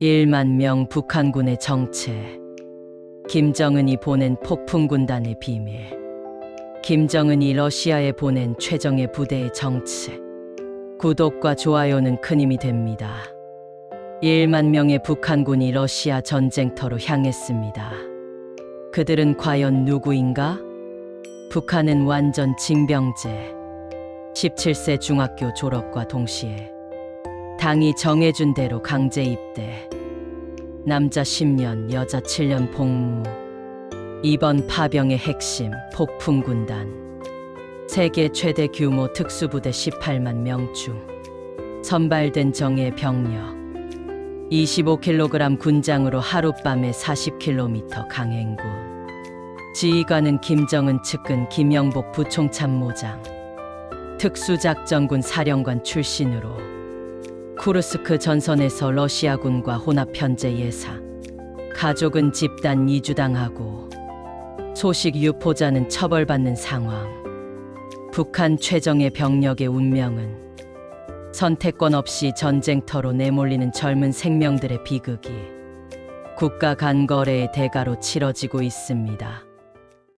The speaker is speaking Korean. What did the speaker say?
1만 명 북한군의 정체. 김정은이 보낸 폭풍 군단의 비밀. 김정은이 러시아에 보낸 최정예 부대의 정체. 구독과 좋아요는 큰 힘이 됩니다. 1만 명의 북한군이 러시아 전쟁터로 향했습니다. 그들은 과연 누구인가? 북한은 완전 징병제. 17세 중학교 졸업과 동시에 당이 정해준 대로 강제 입대. 남자 10년, 여자 7년 복무. 이번 파병의 핵심 폭풍 군단. 세계 최대 규모 특수부대 18만 명 중 선발된 정예 병력. 25kg 군장으로 하룻밤에 40km 강행군. 지휘관은 김정은 측근 김영복 부총참모장. 특수작전군 사령관 출신으로 쿠르스크 전선에서 러시아군과 혼합 현재 예사. 가족은 집단 이주당하고 소식 유포자는 처벌받는 상황. 북한 최정예 병력의 운명은 선택권 없이 전쟁터로 내몰리는 젊은 생명들의 비극이 국가 간 거래의 대가로 치러지고 있습니다.